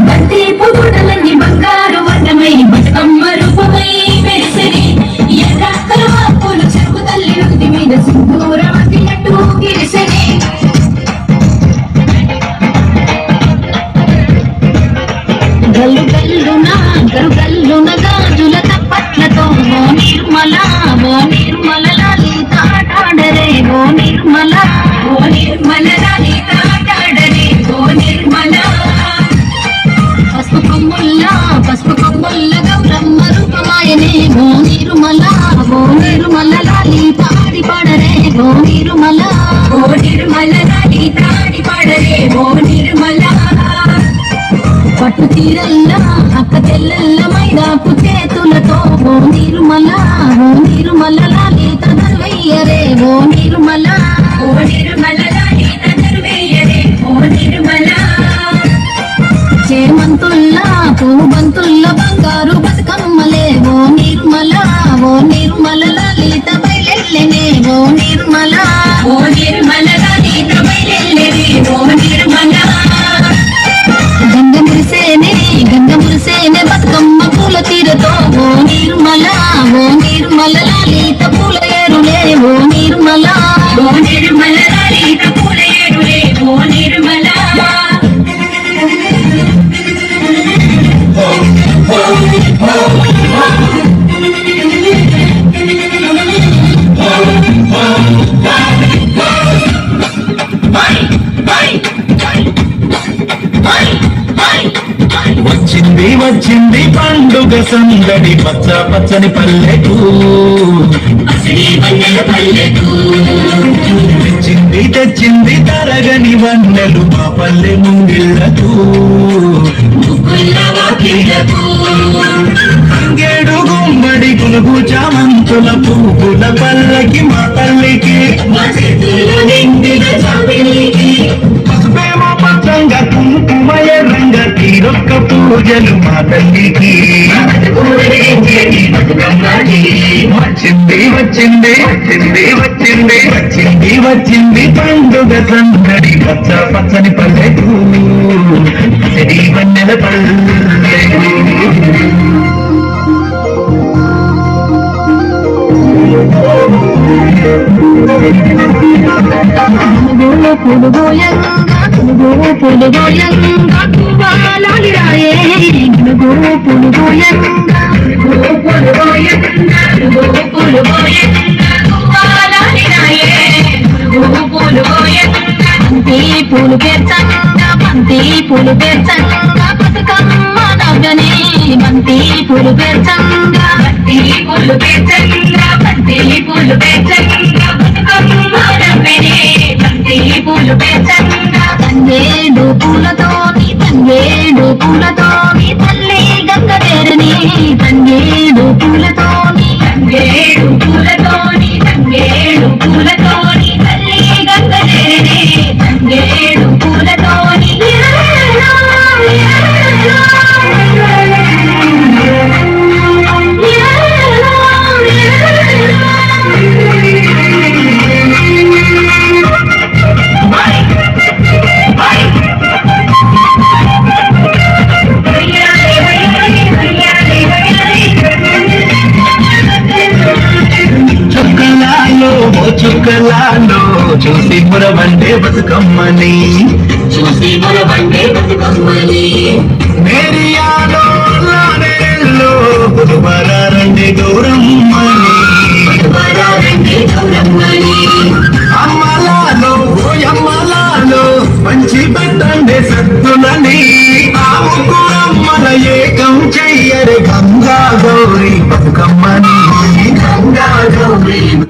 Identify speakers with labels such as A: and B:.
A: భక్తి రూపమాయనే ఓ నిర్మల ఓ నిర్మల లలిత ఆడి పాడరే ఓ నిర్మల ఓ నిర్మల లలిత ఆడి పాడరే ఓ నిర్మల పట్టు తీరల్లా అక్క తెల్లల్ల మైదాపు చేతులతో ఓ నిరుమల ఓ నిర్మల లలిత దర్వయ్యరే ఓ నిర్మల ఓ నిర్మల ఓ నిర్మల లలిత బయలెల్లెనే ఓ నిర్మల. ఓ నిర్మల లలిత బయలెల్లెనే ఓ నిర్మల. గంగ మురిసేనే గంగ మురిసేనే బతుకమ్మ పూల తీరతో ఓ నిర్మల ఓ నిర్మల లలిత పూల ఓ నిర్మల. ఓ నిర్మల
B: వచ్చింది వచ్చింది పండుగ సందడి పచ్చ పచ్చని పల్లెకు తెచ్చింది తెచ్చింది తరగని వన్నెలు మా పల్లె ముంగిళ్ళకు. అంగేడు గుమ్మడి గులుగు చామంతుల పువ్వుల పల్లకి మా తల్లికి పూజలు మా తల్లికి. వచ్చింది వచ్చింది వచ్చింది వచ్చింది వచ్చింది వచ్చింది పండుగ సందడి. పచ్చ పచ్చని పల్లెటూరు సిరి వన్నెల పల్లెకు
A: పులుగు పులుగోయంగా పులుగు పులుగోయంగా పులుగు పులుగోయంగా పులుగు పులుగోయంగా పులుగు పులుగోయంగా పువ్వాలాడిరాయే పులుగు పులుగోయంగా బంతి పూలు పేర్చంగా బంతి పూలు పేర్చంగా బతుకమ్మ బంతి పూలు పేర్చంగా బంతి పూలు పేర్చంగా బంతి పూలు పేర్చంగా బతుకమ్మ బంతి పూలు పేర్చంగా తంగేడు తంగేడు తంగేడు పూలతోని తంగేడు పూలతోని తంగేడు పూలతోని తల్లి గంగదేరని తంగేడు
B: చుక్కలాలో చూసి మురవండే బతుకమ్మని.
A: చూసి మొలబండే బతుకమ్మని.
B: మేరియాలో లానేలో పుదుమరారండి గౌరమ్మని.
A: వరాలంటే గౌరమ్మని.
B: అమ్మలాలో ఓ అమ్మలాలో మంచి పెట్టండి సత్తులని. ఆ ముగ్గురమ్మల ఏకం చెయ్యరే గంగా గౌరీ బతుకమ్మని.
A: గంగా గౌరీ